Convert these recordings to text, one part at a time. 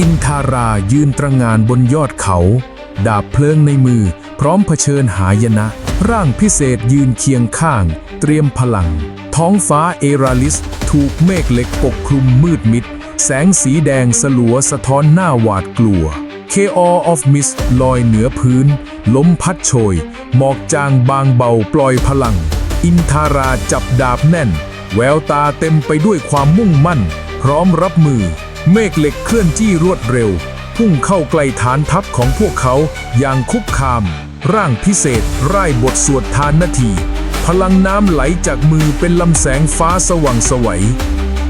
อินทารายืนตระงานบนยอดเขา ดาบเพลิงในมือ พร้อมเผชิญหายนะ ร่างพิเศษยืนเคียงข้าง เตรียมพลัง ท้องฟ้าเอราลิส ถูกเมฆเหล็กปกคลุมมืดมิด แสงสีแดงสลัวสะท้อนหน้าหวาดกลัว Chaos of Mist ลอยเหนือพื้น ล้มพัดโชย หมอกจางบางเบาปล่อยพลัง อินทาราจับดาบแน่น แววตาเต็มไปด้วยความมุ่งมั่น พร้อมรับมือ เมฆเหล็กเคลื่อนที่รวดเร็ว พุ่งเข้าใกล้ฐานทัพของพวกเขาอย่างคุกคาม ร่างพิเศษร่ายบทสวดทานนาที พลังน้ำไหลจากมือเป็นลำแสงฟ้าสว่างสวัย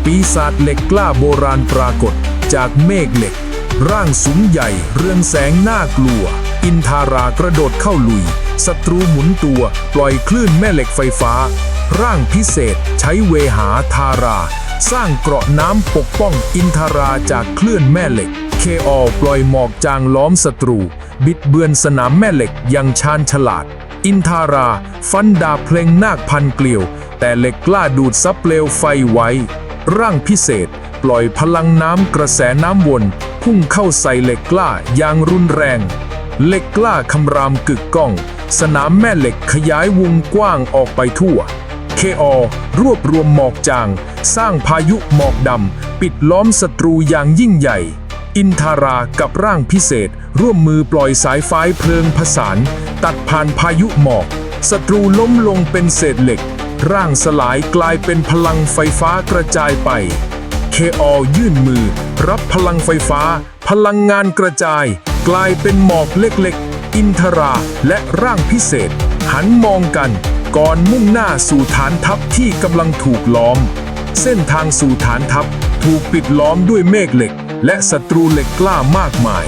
ปีศาจเหล็กกล้าโบราณปรากฏจากเมฆเหล็ก ร่างสูงใหญ่เรืองแสงน่ากลัว อินทารากระโดดเข้าลุย ศัตรูหมุนตัว ปล่อยคลื่นแม่เหล็กไฟฟ้า ร่างพิเศษใช้เวหาทารา สร้างเกราะน้ำปกป้องอินทาราจากคลื่นแม่เหล็ก เคออปล่อยหมอกจางล้อมศัตรู บิดเบือนสนามแม่เหล็กอยังชาญฉลาด อินทาราฟันดาเพลงนาคพันเกลียว แต่เหล็กกล้าดูดซับเปลวไฟไว้ ร่างพิเศษปล่อยพลังน้ำกระแสน้ำวน พุ่งเข้าใส่เหล็กกล้าอย่างรุนแรง เหล็กกล้าคำรามกึกก้อง สนามแม่เหล็กขยายวงกว้างออกไปทั่ว เคอรวบรวมหมอกจาง สร้างพายุหมอกดำ ปิดล้อมศัตรูอย่างยิ่งใหญ่ อินทารากับร่างพิเศษ ร่วมมือปล่อยสายไฟเพลิงผสาน ตัดผ่านพายุหมอกศัตรูล้มลงเป็นเศษเหล็ก ร่างสลายกลายเป็นพลังไฟฟ้ากระจายไปเคอยื่นมือ รับพลังไฟฟ้า พลังงานกระจาย กลายเป็นหมอกเล็กๆ อินทราและร่างพิเศษ หันมองกันก่อนมุ่งหน้าสู่ฐานทัพที่กำลังถูกล้อม เส้นทางสู่ฐานทัพถูกปิดล้อมด้วยเมฆเหล็ก และศัตรูเหล็กกล้ามากมาย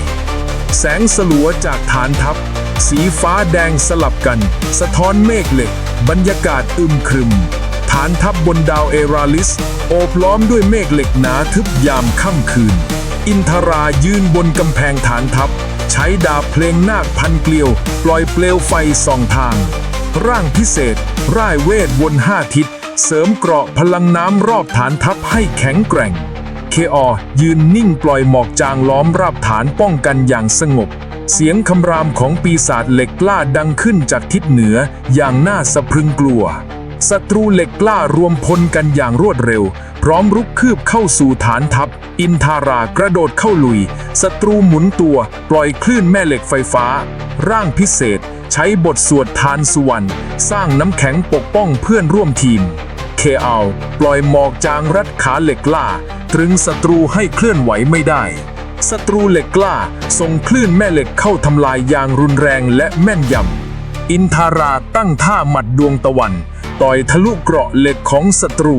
แสงสลัวจากฐานทัพ สีฟ้าแดงสลับกัน สะท้อนเมฆเหล็ก บรรยากาศอึมครึม ฐานทัพบบนดาวเอราลิส โอบล้อมด้วยเมฆเหล็กหนาทึบยามค่ำคืน อินทรายืนบนกำแพงฐานทัพ ใช้ดาบเพลงนาคพันเกลียว ปล่อยเปลวไฟส่องทาง ร่างพิเศษ ร่ายเวทวนห้าทิศ เสริมเกราะพลังน้ำรอบฐานทัพให้แข็งแกร่ง เคอยืนนิ่งปล่อยหมอกจางล้อมราบฐานป้องกันอย่างสงบ เสียงคำรามของปีศาจเหล็กกล้าดังขึ้นจากทิศเหนืออย่างน่าสะพรึงกลัวศัตรูเหล็กกล้ารวมพลกันอย่างรวดเร็ว พร้อมรุกคืบเข้าสู่ฐานทัพ อินทารากระโดดเข้าลุย ศัตรูหมุนตัว ปล่อยคลื่นแม่เหล็กไฟฟ้า ร่างพิเศษ ใช้บทสวดทานสุวรรณสร้างน้ำแข็งปกป้องเพื่อนร่วมทีม เคเอาปล่อยหมอกจางรัดขาเหล็กกล้าตรึงศัตรูให้เคลื่อนไหวไม่ได้ศัตรูเหล็กกล้าส่งคลื่นแม่เหล็กเข้าทำลายอย่างรุนแรงและแม่นยำ อินทาราตั้งท่าหมัดดวงตะวัน ต่อยทะลุเกราะเหล็กของศัตรู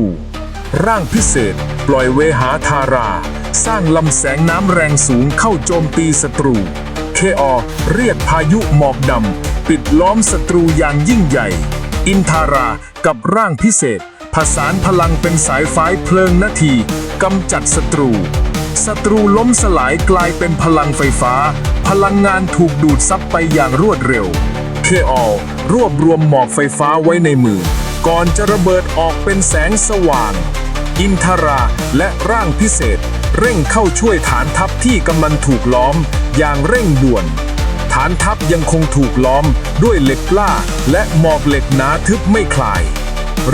ร่างพิเศษ ปล่อยเวหาทารา สร้างลำแสงน้ำแรงสูงเข้าโจมตีศัตรู เคอเรียกพายุหมอกดำ ปิดล้อมศัตรูอย่างยิ่งใหญ่ อินทารากับร่างพิเศษ ผสานพลังเป็นสายฟ้าเพลิงนาทีกำจัดศัตรูศัตรูล้มสลายกลายเป็นพลังไฟฟ้า พลังงานถูกดูดซับไปอย่างรวดเร็ว เคอรวบรวมหมอกไฟฟ้าไว้ในมือ ก่อนจะระเบิดออกเป็นแสงสว่าง อินทราและร่างพิเศษ เร่งเข้าช่วยฐานทัพที่กำลังถูกล้อม อย่างเร่งด่วน ฐานทัพยังคงถูกล้อมด้วยเหล็กล้าและหมอกเหล็กหนาทึบไม่คลาย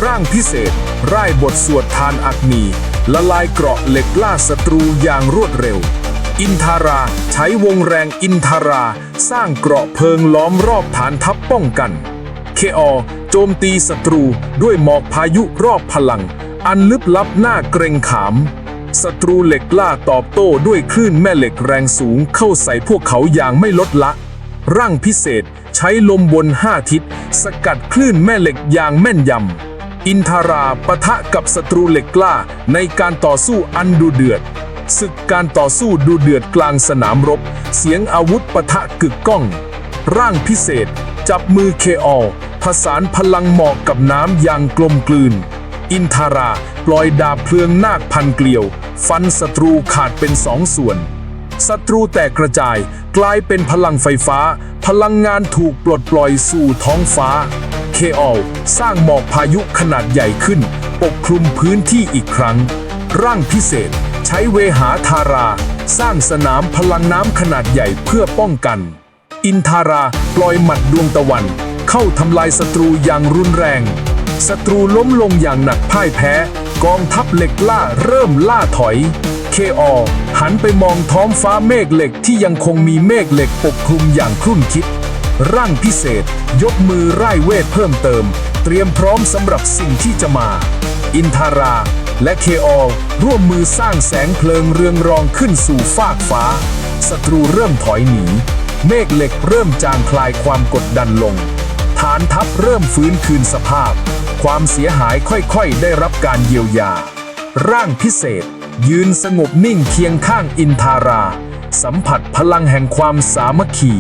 ร่างพิเศษร่ายบทสวดทานอักนีละลายเกราะเหล็กล่าศัตรูอย่างรวดเร็ว อินทาราใช้วงแรงอินทารา สร้างเกราะเพลิงล้อมรอบฐานทัพป้องกัน เคอโจมตีศัตรูด้วยหมอกพายุรอบพลัง อันลึกลับหน้าเกรงขามศัตรูเหล็กกล้าตอบโต้ด้วยคลื่นแม่เหล็กแรงสูงเข้าใส่พวกเขาอย่างไม่ลดละ ร่างพิเศษใช้ลมบนห้าทิศ สกัดคลื่นแม่เหล็กอย่างแม่นยำ อินทาราปะทะกับศัตรูเหล็กกล้าในการต่อสู้อันดูเดือดศึกการต่อสู้ดูเดือดกลางสนามรบ เสียงอาวุธปะทะกึกก้อง ร่างพิเศษ จับมือเคอ ผสานพลังหมอกกับน้ำอย่างกลมกลืน อินทาราปล่อยดาบเพลิงนาคพันเกลียว ฟันศัตรูขาดเป็นสองส่วนศัตรูแตกกระจายกลายเป็นพลังไฟฟ้า พลังงานถูกปลดปล่อยสู่ท้องฟ้า เคอลสร้างหมอกพายุขนาดใหญ่ขึ้น ปกคลุมพื้นที่อีกครั้ง ร่างพิเศษ ใช้เวหาธารา สร้างสนามพลังน้ำขนาดใหญ่เพื่อป้องกัน อินทาราปล่อยหมัดดวงตะวัน เข้าทำลายศัตรูอย่างรุนแรง ศัตรูล้มลงอย่างหนักพ่ายแพ้ กองทัพเหล็กล่าเริ่มล่าถอย เคอหันไปมองท้องฟ้าเมฆเหล็กที่ยังคงมีเมฆเหล็กปกคลุมอย่างครุ่นคิด ร่างพิเศษ ยกมือไร้เวทเพิ่มเติม เตรียมพร้อมสำหรับสิ่งที่จะมา อินทาราและเคอร่วมมือสร้างแสงเพลิงเรืองรองขึ้นสู่ฟากฟ้า ศัตรูเริ่มถอยหนี เมฆเหล็กเริ่มจางคลายความกดดันลง ฐานทัพเริ่มฟื้นคืนสภาพ ความเสียหายค่อยๆ ได้รับการเยียวยา ร่างพิเศษ ยืนสงบนิ่งเคียงข้างอินทารา สัมผัสพลังแห่งความสามัคคี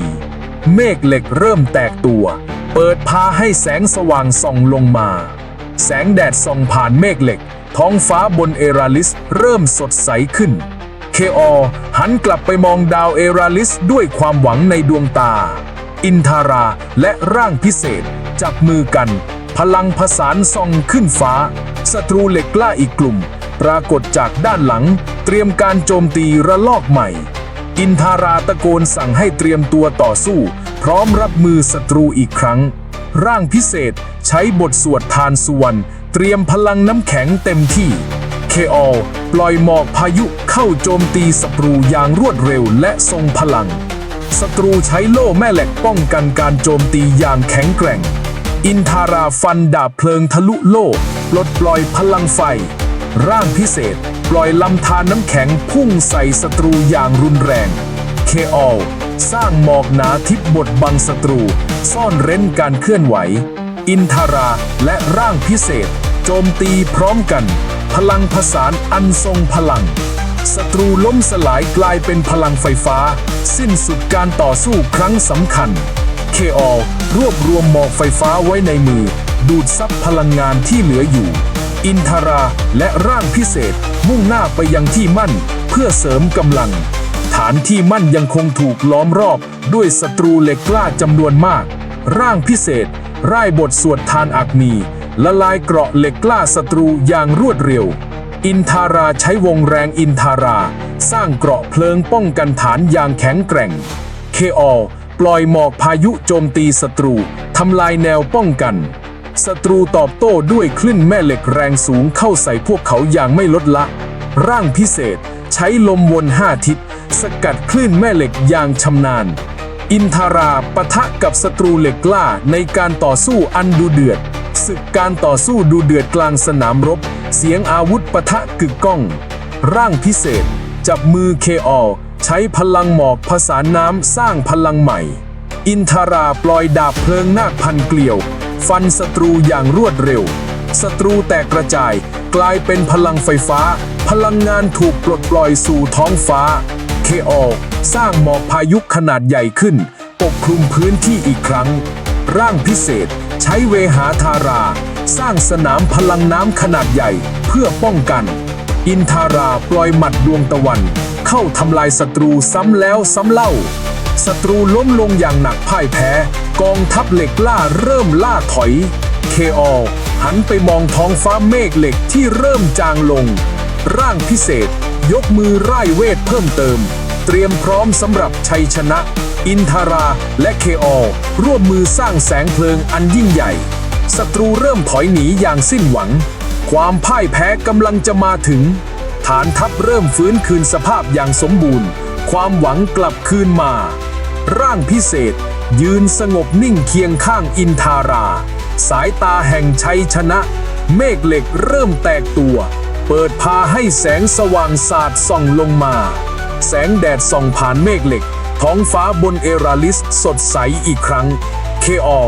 เมฆเหล็กเริ่มแตกตัว เปิดพาให้แสงสว่างส่องลงมา แสงแดดส่องผ่านเมฆเหล็ก ท้องฟ้าบนเอราลิสเริ่มสดใสขึ้นเคอหันกลับไปมองดาวเอราลิสด้วยความหวังในดวงตา อินทาราและร่างพิเศษ จับมือกัน พลังผสานส่องขึ้นฟ้าศัตรูเหล็กกล้าอีกกลุ่ม ปรากฏจากด้านหลัง เตรียมการโจมตีระลอกใหม่ อินทาราตะโกนสั่งให้เตรียมตัวต่อสู้ พร้อมรับมือศัตรูอีกครั้ง ร่างพิเศษใช้บทสวดทานสุวรรณเตรียมพลังน้ำแข็งเต็มที่เคออปล่อยหมอกพายุเข้าโจมตีศัตรูอย่างรวดเร็วและทรงพลัง ศัตรูใช้โล่แม่เหล็กป้องกันการโจมตีอย่างแข็งแกร่ง อินทาราฟันดาบเพลิงทะลุโล่ปลดปล่อยพลังไฟ ร่างพิเศษ ปล่อยลำธารน้ำแข็งพุ่งใส่ศัตรูอย่างรุนแรง เคออสร้างหมอกหนาทิพบดบังศัตรู ซ่อนเร้นการเคลื่อนไหว อินทาราและร่างพิเศษ โจมตีพร้อมกัน พลังผสานอันทรงพลัง ศัตรูล้มสลายกลายเป็นพลังไฟฟ้า สิ้นสุดการต่อสู้ครั้งสำคัญ เคอรวบรวมหมอกไฟฟ้าไว้ในมือ ดูดซับพลังงานที่เหลืออยู่ อินทาราและร่างพิเศษมุ่งหน้าไปยังที่มั่น เพื่อเสริมกำลัง ฐานที่มั่นยังคงถูกล้อมรอบ ด้วยศัตรูเหล็กกล้าจำนวนมาก ร่างพิเศษร่ายบทสวดทานอักนีละลายเกราะเหล็กกล้าศัตรูอย่างรวดเร็ว อินทาราใช้วงแรงอินทารา สร้างเกราะเพลิงป้องกันฐานอย่างแข็งแกร่ง เคอปล่อยหมอกพายุโจมตีศัตรูทำลายแนวป้องกันศัตรูตอบโต้ด้วยคลื่นแม่เหล็กแรงสูงเข้าใส่พวกเขาอย่างไม่ลดละ ร่างพิเศษใช้ลมวนห้าทิศ สกัดคลื่นแม่เหล็กอย่างชำนาญ อินทาราปะทะกับศัตรูเหล็กกล้าในการต่อสู้อันดูเดือดศึกการต่อสู้ดูเดือดกลางสนามรบ เสียงอาวุธปะทะกึกก้อง ร่างพิเศษ จับมือเคอใช้พลังหมอกผสานน้ำสร้างพลังใหม่ อินทาราปล่อยดาบเพลิงนาคพันเกลียว ฟันศัตรูอย่างรวดเร็วศัตรูแตกกระจาย กลายเป็นพลังไฟฟ้า พลังงานถูกปลดปล่อยสู่ท้องฟ้า เคอสร้างหมอกพายุขนาดใหญ่ขึ้น ปกคลุมพื้นที่อีกครั้ง ร่างพิเศษ ใช้เวหาธารา สร้างสนามพลังน้ำขนาดใหญ่เพื่อป้องกัน อินทาราปล่อยหมัดดวงตะวัน เข้าทำลายศัตรูซ้ำแล้วซ้ำเล่าศัตรูล้มลงอย่างหนักพ่ายแพ้ กองทัพเหล็กล่าเริ่มล่าถอย เคอหันไปมองท้องฟ้าเมฆเหล็กที่เริ่มจางลง ร่างพิเศษ ยกมือไร้เวทเพิ่มเติม เตรียมพร้อมสำหรับชัยชนะ อินทารา และเคอร่วมมือสร้างแสงเพลิงอันยิ่งใหญ่ ศัตรูเริ่มถอยหนีอย่างสิ้นหวัง ความพ่ายแพ้กำลังจะมาถึง ฐานทัพเริ่มฟื้นคืนสภาพอย่างสมบูรณ์ ความหวังกลับคืนมา ร่างพิเศษ ยืนสงบนิ่งเคียงข้างอินทารา สายตาแห่งชัยชนะ เมฆเหล็กเริ่มแตกตัว เปิดพาให้แสงสว่างสาดส่องลงมา แสงแดดส่องผ่านเมฆเหล็ก ท้องฟ้าบนเอราลิสสดใสอีกครั้ง เคออ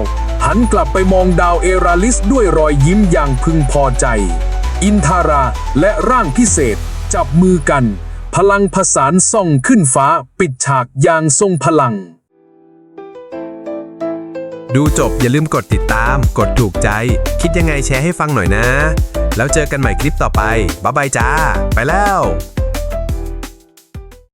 หันกลับไปมองดาวเอราลิสด้วยรอยยิ้มอย่างพึงพอใจ อินทาราและร่างพิเศษ จับมือกัน พลังผสานส่องขึ้นฟ้าปิดฉากอย่างทรงพลัง ดูจบอย่าลืมกดติดตาม กดถูกใจ คิดยังไงแชร์ให้ฟังหน่อยนะ แล้วเจอกันใหม่คลิปต่อไปบ๊ายบายจ้า ไปแล้ว